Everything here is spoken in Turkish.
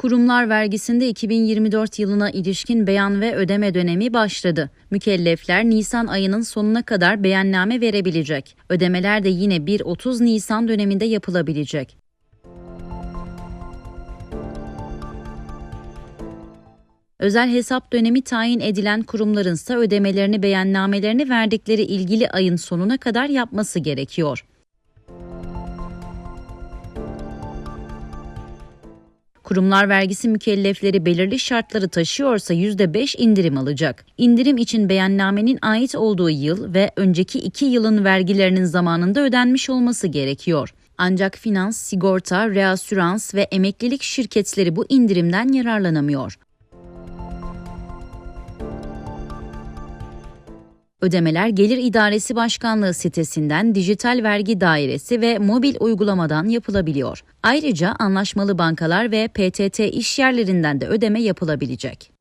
Kurumlar vergisinde 2024 yılına ilişkin beyan ve ödeme dönemi başladı. Mükellefler Nisan ayının sonuna kadar beyanname verebilecek. Ödemeler de yine 1-30 Nisan döneminde yapılabilecek. Özel hesap dönemi tayin edilen kurumlarınsa ödemelerini beyannamelerini verdikleri ilgili ayın sonuna kadar yapması gerekiyor. Kurumlar vergisi mükellefleri belirli şartları taşıyorsa %5 indirim alacak. İndirim için beyannamenin ait olduğu yıl ve önceki iki yılın vergilerinin zamanında ödenmiş olması gerekiyor. Ancak finans, sigorta, reasürans ve emeklilik şirketleri bu indirimden yararlanamıyor. Ödemeler Gelir İdaresi Başkanlığı sitesinden, dijital vergi dairesi ve mobil uygulamadan yapılabiliyor. Ayrıca anlaşmalı bankalar ve PTT iş yerlerinden de ödeme yapılabilecek.